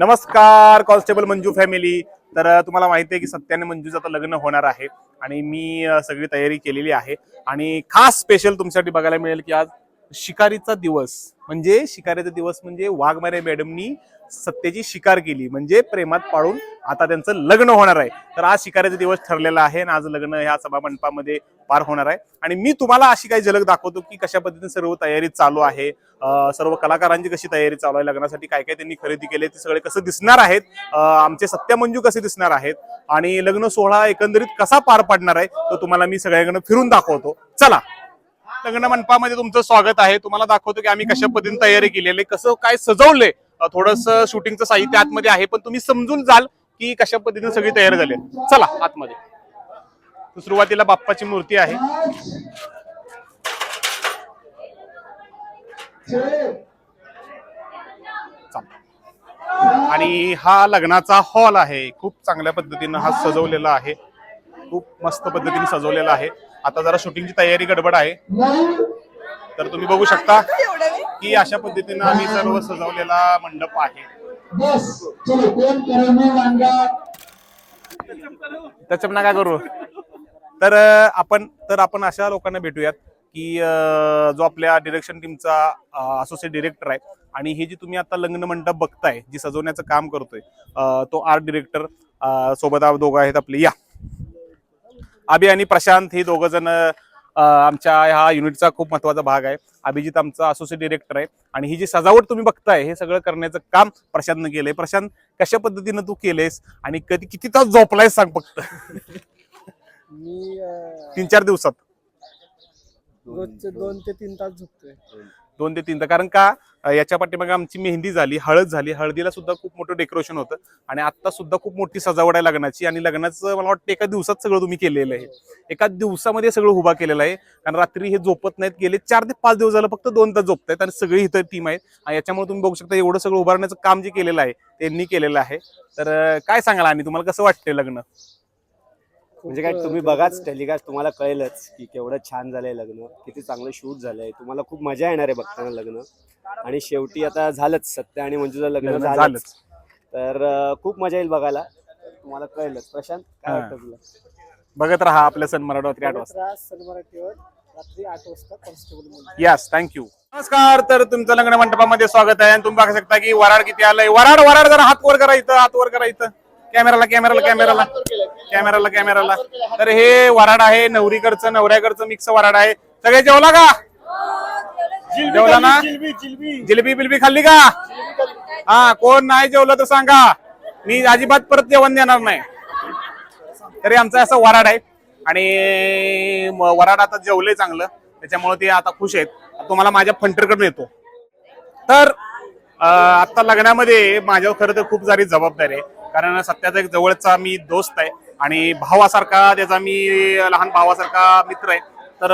नमस्कार constable Manju family. तर तुम्हाला माहिती आहे की सत्याने मंजूचं आता लग्न होणार आहे आणि मी सगळी तयारी केलेली आहे. आणि खास स्पेशल तुमच्यासाठी बघायला मिळेल की आज शिकारीचा दिवस. म्हणजे शिकारीचा दिवस म्हणजे वाघमारे मॅडमनी सत्तेची शिकार केली. म्हणजे प्रेमात पाळून आता त्यांचं लग्न होणार आहे. तर आज शिकाऱ्याचा दिवस ठरलेला आहे आणि आज लग्न ह्या सभा मंडपामध्ये पार होणार आहे. आणि मी तुम्हाला अशी काही झलक दाखवतो की कशा पद्धतीने सर्व तयारी चालू आहे. सर्व कलाकारांची कशी तयारी चालू आहे लग्नासाठी काय काय त्यांनी खरेदी केले ते सगळे कसं दिसणार आहेत आमचे सत्य मंजू कसे दिसणार आहेत आणि लग्न सोहळा एकंदरीत कसा पार पाडणार आहे तो तुम्हाला मी सगळ्यांकडे फिरून दाखवतो. चला लग्न मंडपामध्ये तुमचं स्वागत आहे. तुम्हाला दाखवतो की आम्ही कशा पद्धतीने तयारी केलेली कसं काय सजवले थोडस शूटिंगचं साहित्य आतमध्ये आहे पण तुम्ही समजून जाल की कशा पद्धतीने सगळी तयार झाली चला आतमध्ये. सुरुवातीला बाप्पाची मूर्ती आहे. आणि हा लग्नाचा हॉल आहे. खूप चांगल्या पद्धतीनं हा सजवलेला आहे. खूप मस्त पद्धतीने सजवलेला आहे. आता जरा शूटिंगची तयारी गडबड आहे. तर तुम्ही बघू शकता. की अशा पद्धतीनं आम्ही सर्व सजवलेला मंडप आहे. बस चलो कोण करेंगे वांगा. त्याच्यात काय करू. तर आपण तर आपण अशा लोकांना भेटूयात की जो आपल्या डिरेक्शन टीमचा असोसिएट डिरेक्टर आहे आणि हे जे तुम्ही आता लग्न मंडप बघताय जी सजवण्याचं काम करतोय तो आर्ट डिरेक्टर सोबत दोघं आहेत आपले. या. अभि आणि प्रशांत हे दोघं जण आमच्या ह्या युनिटचा खूप महत्त्वाचा भाग आहे. अभिजित आमचा असोसिएट डिरेक्टर आहे. आणि ही जी सजावट तुम्ही बघताय हे सगळं करण्याचं काम प्रशांतनं केलंय. प्रशांत कशा पद्धतीनं तू केलेस आणि कधी किती तास झोपलायस सांग फक्त? मी अं, तीन चार दिवसात. रोजचे दोन ते तीन तास झोपतोय. दोन ते तीनदा. कारण का याच्या पाठीमागे आमची मेहंदी झाली हळद झाली. हळदीला सुद्धा खूप मोठं डेकोरेशन होतं. आणि आता सुद्धा खूप मोठी सजावट आहे लग्नाची. आणि लग्नाचं मला वाटतं एका दिवसात सगळं तुम्ही केलेलं आहे. एका दिवसामध्ये सगळं उभा केलेलं आहे. कारण रात्री हे झोपत नाहीत गेले चार ते पाच दिवस झालं फक्त दोन तास झोपतायत. आणि सगळी इथं टीम आहे आणि याच्यामुळे तुम्ही बघू शकता एवढं सगळं उभारण्याचं काम जे केलेलं आहे त्यांनी केलेलं आहे. तर काय सांगाल आणि तुम्हाला कसं वाटतंय लग्न? म्हणजे काय तुम्ही बघाच टेलिकास्ट तुम्हाला कळेलच की केवढं छान झालंय लग्न किती चांगलं शूट झालंय. तुम्हाला खूप मजा येणार आहे बघताना लग्न. आणि शेवटी आता झालंच सत्य आणि मंजूचं लग्न लग्न झालंच. झालंच. तर अं, खूप मजा येईल बघायला. तुम्हाला कळेलच. प्रशांत काय हा. वाटतं तुला? बघत राहा आपल्या सन मराठी आठ वाजता. सन मराठीवर रात्री आठ वाजता कॉन्स्टेबल यस थँक्यू नमस्कार तर तुमचं लग्न मंडपामध्ये स्वागत आहे. आणि तुम्ही बघू शकता की वराड किती आलंय. वराड वराड जरा हात वर करा इथं हात वर करा इथं. कॅमेराला कॅमेराला कॅमेराला. कॅमेराला कॅमेराला. तर हे वराड आहे नवरीकडचं नवऱ्याकडचं मिक्स वराड आहे. सगळे जेवला का? जेवला ना? जिलेबी बिलबी खाल्ली का? हा कोण नाही जेवलं तर सांगा. मी अजिबात परत जेवण देणार नाही. तरी आमचं असं वराड आहे. आणि वराड आता जेवलंय चांगलं. त्याच्यामुळे ते आता खुश आहेत. तुम्हाला माझ्या फंटरकडून येतो. तर आता लग्नामध्ये माझ्यावर खरं तर खूप सारी जबाबदारी आहे. कारण सत्याचा एक जवळचा मी दोस्त आहे आणि भावासारखा त्याचा मी लहान भावासारखा मित्र आहे. तर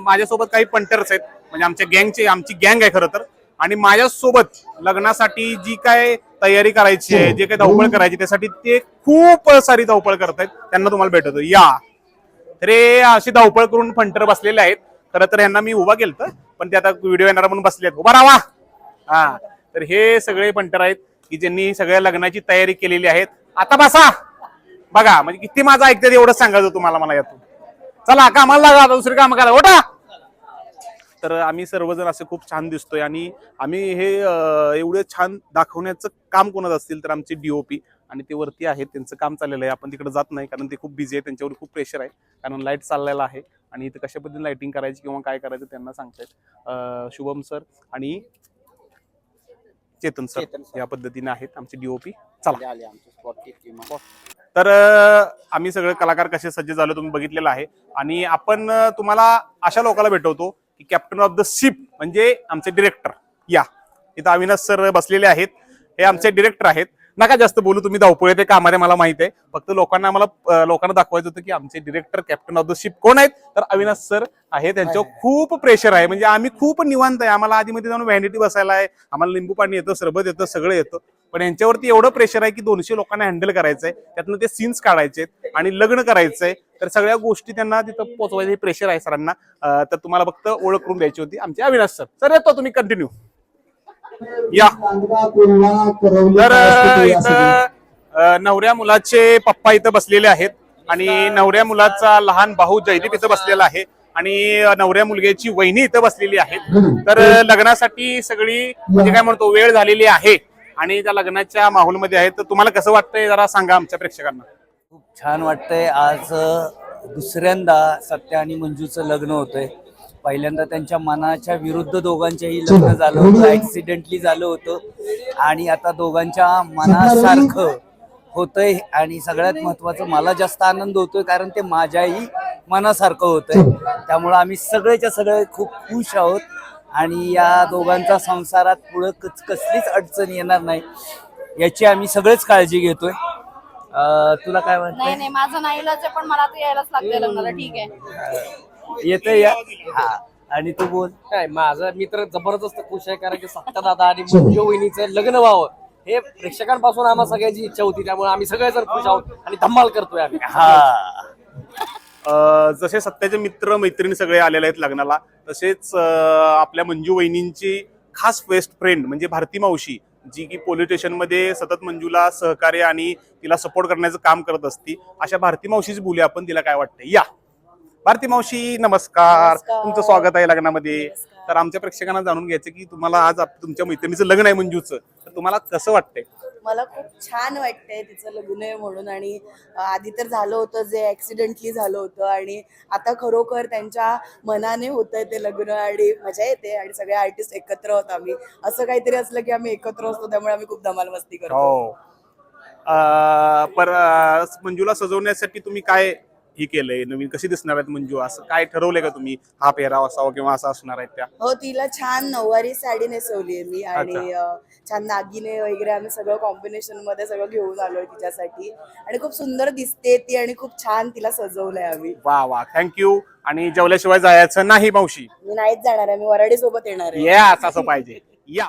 माझ्यासोबत काही पंटर्स आहेत. म्हणजे आमच्या गँगचे आमची गँग आहे खरं तर. आणि माझ्यासोबत लग्नासाठी जी काय तयारी करायची आहे जे काही धावपळ करायची त्यासाठी ते खूप सारी धावपळ करतायत त्यांना तुम्हाला भेटतो. या. तर अशी धावपळ करून फंटर बसलेले आहेत. खरं तर यांना मी उभा केलं पण ते आता व्हिडिओ येणार म्हणून बसले आहेत उभा राहा. हा. तर हे सगळे पंटर आहेत. की ज्यांनी सगळ्या लग्नाची तयारी केलेली आहेत. आता बसा. बघा म्हणजे किती माझं ऐकतात एवढंच सांगायचं तुम्हाला मला यातून. चला कामाला लागा आता दुसरी कामं करा. ओटा तर आम्ही सर्वजण असे खूप छान दिसतोय आणि आम्ही हे एवढे छान दाखवण्याचं काम कोणाचं असतील तर आमचे डीओपी आणि ते वरती आहेत त्यांचं काम चाललेलं आहे. आपण तिकडे जात नाही कारण ते खूप बिझी आहे त्यांच्यावर खूप प्रेशर आहे. कारण लाइट चाललेला आहे आणि इथं कशा पद्धतीने लाईटिंग करायची किंवा काय करायचं त्यांना सांगतायत. शुभम सर आणि चेतन सर या पद्धतीने आहेत आमचे डीओपी चला. तर अं, आम्ही सगळे कलाकार कसे सज्ज झालो तुम्ही बघितलेलं आहे. आणि आपण अं, तुम्हाला अशा लोकांना भेटवतो की कॅप्टन ऑफ द शिप म्हणजे आमचे डिरेक्टर या. इथं अविनाश सर बसलेले आहेत. हे आमचे डिरेक्टर आहेत. नका जास्त बोलू तुम्ही धावपळ ते कामारे मला माहीत आहे. फक्त लोकांना आम्हाला लोकांना दाखवायचं होतं की आमचे director captain of the ship कोण आहेत? तर अविनाश सर आहे त्यांच्यावर खूप प्रेशर आहे. म्हणजे आम्ही खूप निवांत आहे. आम्हाला आधीमध्ये जाऊन व्हॅनिटी बसायला आहे. आम्हाला लिंबू पाणी येतं सरबत येतं सगळं येतं. पण यांच्यावरती एवढं प्रेशर आहे की दोनशे लोकांना हँडल करायचंय. त्यातनं ते सीन्स काढायचे आणि लग्न करायचंय. तर सगळ्या गोष्टी त्यांना तिथं पोहोचवायचं प्रेशर आहे सरांना. तर तुम्हाला फक्त ओळख करून द्यायची होती आमचे अविनाश सर सर येतो तुम्ही कंटिन्यू या. तर इथं नवऱ्या मुलाचे पप्पा इथं बसलेले आहेत. आणि नवऱ्या मुलाचा लहान भाऊ जयदीप इथं बसलेला आहे. आणि नवऱ्या मुलग्याची वहिनी इथं बसलेली आहे तर लग्नासाठी सगळी म्हणजे काय म्हणतो वेळ झालेली आहे. आणि त्या लग्नाच्या माहोलमध्ये आहे तर तुम्हाला कसं वाटतंय? जरा सांगा आमच्या प्रेक्षकांना. खूप छान वाटतंय. आज दुसऱ्यांदा सत्य आणि मंजूचं लग्न होतंय. पहिल्यांदा त्यांच्या मनाच्या विरुद्ध दोघांच्याही लग्न झालं होतं ऍक्सिडेंटली झालं होतं. आणि आता दोघांच्या मनासारखं होतंय आणि सगळ्यात महत्वाचं मला जास्त आनंद होतोय कारण ते माझ्याही मनासारखं होतंय. त्यामुळं आम्ही सगळेच्या सगळे खूप खुश आहोत आणि या दोघांचा संसारात पुढं कच कसलीच अडचण येणार नाही. याची आम्ही सगळेच काळजी घेतोय. अं, तुला काय नाही वाटतंय? नाही माझं नाही पण मला तर यायलाच लागतंय लग्नाला. ठीक आहे. येतंय या. हा. आणि तू बोल. काय माझा मित्र जबरदस्त खुश आहे कारण की सत्ता दादा आणि मंजू वहिनीचं लग्न व्हावं. हे प्रेक्षकांपासून आम्हा सगळ्यांची इच्छा होती त्यामुळे आम्ही सगळेजण खुश आहोत आणि धम्माल करतोय आम्ही. हा. अ, जसे सत्याचे मित्र मैत्रिणी सगळे आलेले आहेत लग्नाला तसेच अ, आपल्या मंजू वहिनींची खास बेस्ट फ्रेंड म्हणजे भारती मावशी जी की पोलीस स्टेशनमध्ये सतत मंजूला सहकार्य आणि तिला सपोर्ट करण्याचं काम करत असती. अशा भारती मावशीच बोलूया आपण तिला काय वाटतं या. भारती मावशी नमस्कार. नमस्कार. तुमचं स्वागत आहे लग्नामध्ये. तर आमच्या प्रेक्षकांना जाणून घ्यायचं की तुम्हाला आज आप- तुमच्या मैत्रिणीचं लग्न आहे मंजूचं. तर तुम्हाला कसं वाटतंय? मला खूप छान वाटतंय तिचं लग्न आहे म्हणून. आणि अं, आधी तर झालं होतं जे ऍक्सिडेंटली झालं होतं. आणि आता खरोखर त्यांच्या मनाने होतंय ते लग्न आणि मजा येते आणि सगळे आर्टिस्ट एकत्र होत आम्ही. असं काहीतरी असलं की आम्ही एकत्र असतो त्यामुळे आम्ही खूप धमाल मस्ती करतो. हो. अं, पर अं, मंजूला सजवण्यासाठी तुम्ही काय हे केलंय नवीन कशी दिसणार आहेत मंजू? असं काय ठरवलंय का तुम्ही? हा पेहराव असावा किंवा असा असणार आहेत त्या? हो तिला छान नऊवारी साडी नेसवली आहे मी आणि अं, छान नागिने वगैरे आम्ही सगळं कॉम्बिनेशनमध्ये सगळं घेऊन आलोय तिच्यासाठी. आणि खूप सुंदर दिसते ती आणि खूप छान तिला सजवलंय आम्ही. वा वा. थँक्यू आणि जेवल्याशिवाय जायचं नाही मावशी. मी नाहीच जाणार आहे. मी वराडी सोबत येणार आहे. येस असं पाहिजे. या.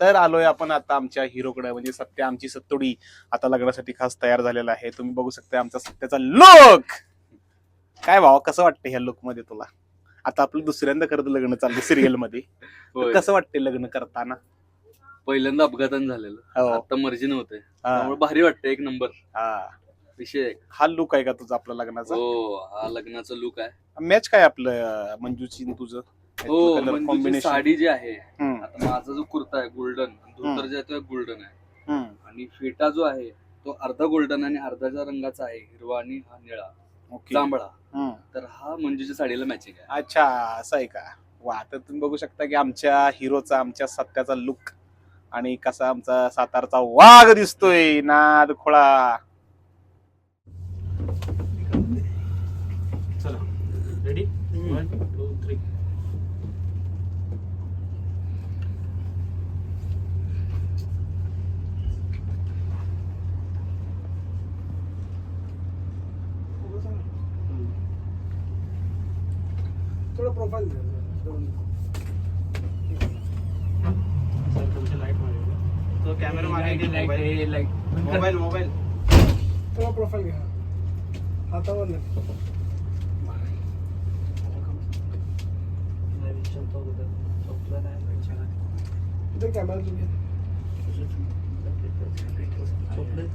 तर आलोय आपण आता आमच्या हिरोकडे म्हणजे सत्य आमची सत्तोडी आता लग्नासाठी खास तयार झालेला आहे. तुम्ही बघू शकता आमचा सत्याचा लुक काय भावा कसं वाटतं ह्या लुकमध्ये तुला? आता आपलं दुसऱ्यांदा करत लग्न चाललं सिरियलमध्ये. कसं वाटते लग्न करताना? पहिल्यांदा अपघातान झालेलं. आता मर्जीन होते हा, त्यामुळे भारी वाटतं एक नंबर हा. विषय. हा लुक आहे का तुझा आपला लग्नाचा? हो हा लग्नाचं लुक आहे. मॅच काय आपलं मंजूची तुझं? हो म्हणजे कॉम्बिनेशन साडी जी आहे आता माझा जो कुर्ता आहे गोल्डन धोतर. जे आहे तो गोल्डन आहे. आणि फेटा जो आहे तो अर्धा गोल्डन आणि अर्धाच्या रंगाचा आहे हिरवा आणि हा निळा ओके. जांभळा हम्म. तर हा मंजूच्या साडीला मॅचिंग आहे. अच्छा असं आहे का? वा तर तुम्ही बघू शकता की आमच्या हिरोचा आमच्या सत्याचा लुक आणि कसा आमचा सातारचा वाघ दिसतोय नाद खोळा. सगळं प्रोफाईल सर तुमची लाईट मागे तो कॅमेरा मागे गेला मोबाईल लाईट मोबाईल मोबाईल सगळं प्रोफाईल घ्या हातावर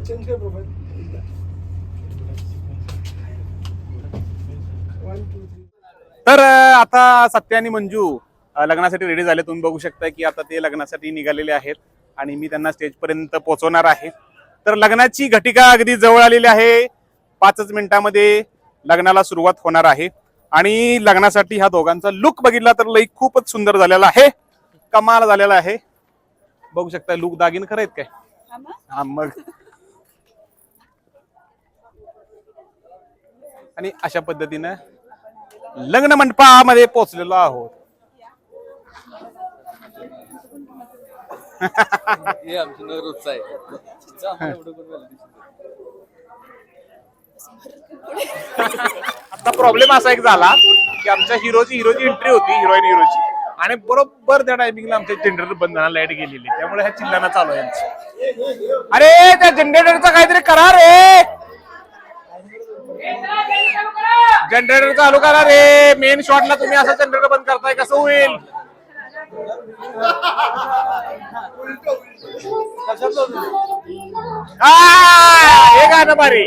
चेंज कर प्रोफाईल वन टू थ्री तर आता सत्य आणि मंजू लग्नासाठी रेडी झाले. तुम्ही बघू शकता की आता ते लग्नासाठी निघालेले आहेत आणि मी त्यांना स्टेज पर्यंत पोहोचवणार आहे. तर लग्नाची घटिका अगदी जवळ आलेली आहे. पाचच मिनिटामध्ये लग्नाला सुरुवात होणार आहे. आणि लग्नासाठी ह्या दोघांचा लुक बघितला तर लई खूपच सुंदर झालेला आहे. कमाल झालेला आहे. बघू शकता लुक दागिन खरं आहेत काय? हा मग. आणि अशा पद्धतीनं लग्न मंडपामध्ये पोहोचलेलो आहोत. हे आमची आहे. आता प्रॉब्लेम असा एक झाला की आमच्या हिरोची हिरोची एंट्री होती हिरोईन हिरोची. आणि बरोबर त्या टायमिंगला आमच्या जनरेटर बंद झाला लाइट गेलेली. त्यामुळे ह्या चिल्लाना चालू आहे. अरे त्या जनरेटरचा काहीतरी करा रे! जनरेटर चालू करा रे. मेन शॉटला तुम्ही असं जनरेटर बंद करताय कसं होईल? हा, हे गाणं भारी.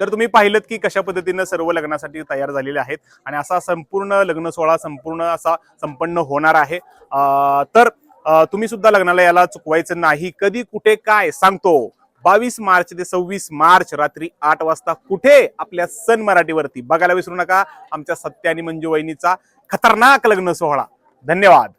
तर तुम्ही पाहिलं की कशा पद्धतीनं सर्व लग्नासाठी तयार झालेले आहेत आणि असा संपूर्ण लग्न सोहळा संपूर्ण असा संपन्न होणार आहे. तर तुम्ही सुद्धा लग्नाला याला चुकवायचं नाही. कधी कुठे काय सांगतो? बावीस मार्च ते सव्वीस मार्च रात्री आठ वाजता कुठे आपल्या सन मराठीवरती? बघायला विसरू नका. आमच्या सत्या आणि मंजू वहिनीचा खतरनाक लग्न सोहळा. धन्यवाद.